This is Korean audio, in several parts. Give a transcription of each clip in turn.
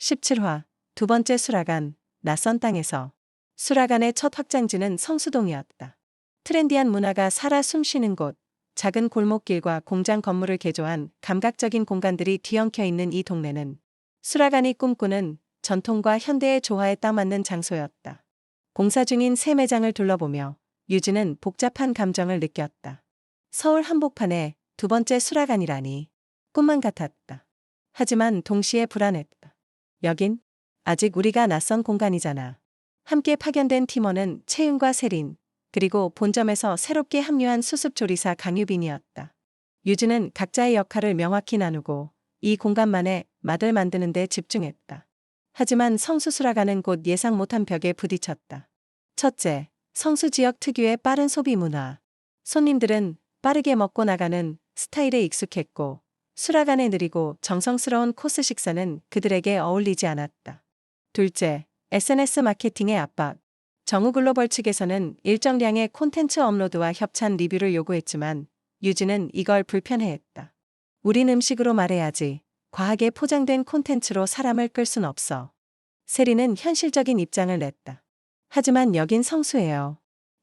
17화 두 번째 수라간 낯선 땅에서 수라간의 첫 확장지는 성수동이었다. 트렌디한 문화가 살아 숨쉬는 곳, 작은 골목길과 공장 건물을 개조한 감각적인 공간들이 뒤엉켜 있는 이 동네는 수라간이 꿈꾸는 전통과 현대의 조화에 딱 맞는 장소였다. 공사 중인 새 매장을 둘러보며 유진은 복잡한 감정을 느꼈다. 서울 한복판에 두 번째 수라간이라니 꿈만 같았다. 하지만 동시에 불안했다. 여긴 아직 우리가 낯선 공간이잖아. 함께 파견된 팀원은 채윤과 세린, 그리고 본점에서 새롭게 합류한 수습조리사 강유빈이었다. 유진은 각자의 역할을 명확히 나누고 이 공간만의 맛을 만드는 데 집중했다. 하지만 성수수라가는 곳 예상 못한 벽에 부딪혔다. 첫째, 성수 지역 특유의 빠른 소비 문화. 손님들은 빠르게 먹고 나가는 스타일에 익숙했고 수라간의 느리고 정성스러운 코스 식사는 그들에게 어울리지 않았다. 둘째, SNS 마케팅의 압박. 정우 글로벌 측에서는 일정량의 콘텐츠 업로드와 협찬 리뷰를 요구했지만 유진은 이걸 불편해했다. 우린 음식으로 말해야지. 과하게 포장된 콘텐츠로 사람을 끌 순 없어. 세리는 현실적인 입장을 냈다. 하지만 여긴 성수예요.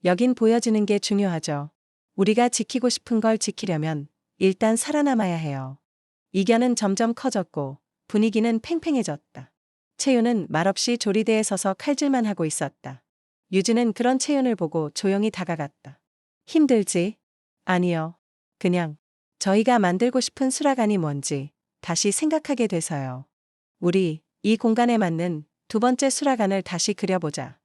여긴 보여지는 게 중요하죠. 우리가 지키고 싶은 걸 지키려면 일단 살아남아야 해요. 이견은 점점 커졌고 분위기는 팽팽해졌다. 채윤은 말없이 조리대에 서서 칼질만 하고 있었다. 유진은 그런 채윤을 보고 조용히 다가갔다. 힘들지? 아니요. 그냥 저희가 만들고 싶은 수라간이 뭔지 다시 생각하게 돼서요. 우리 이 공간에 맞는 두 번째 수라간을 다시 그려보자.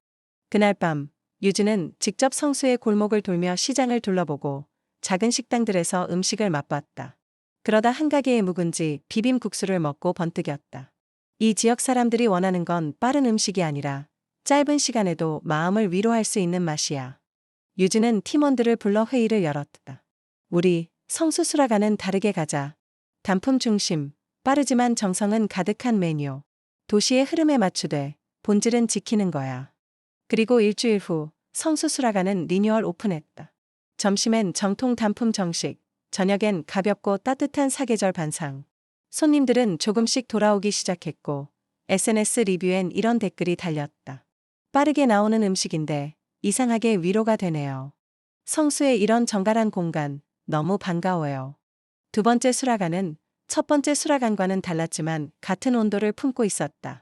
그날 밤 유진은 직접 성수의 골목을 돌며 시장을 둘러보고 작은 식당들에서 음식을 맛봤다. 그러다 한 가게의 묵은지 비빔국수를 먹고 번뜩였다. 이 지역 사람들이 원하는 건 빠른 음식이 아니라 짧은 시간에도 마음을 위로할 수 있는 맛이야. 유진은 팀원들을 불러 회의를 열었다. 우리 성수수라가는 다르게 가자. 단품 중심, 빠르지만 정성은 가득한 메뉴. 도시의 흐름에 맞추되 본질은 지키는 거야. 그리고 일주일 후 성수수라가는 리뉴얼 오픈했다. 점심엔 정통 단품 정식, 저녁엔 가볍고 따뜻한 사계절 반상. 손님들은 조금씩 돌아오기 시작했고 SNS 리뷰엔 이런 댓글이 달렸다. 빠르게 나오는 음식인데 이상하게 위로가 되네요. 성수의 이런 정갈한 공간 너무 반가워요. 두 번째 수라간은 첫 번째 수라간과는 달랐지만 같은 온도를 품고 있었다.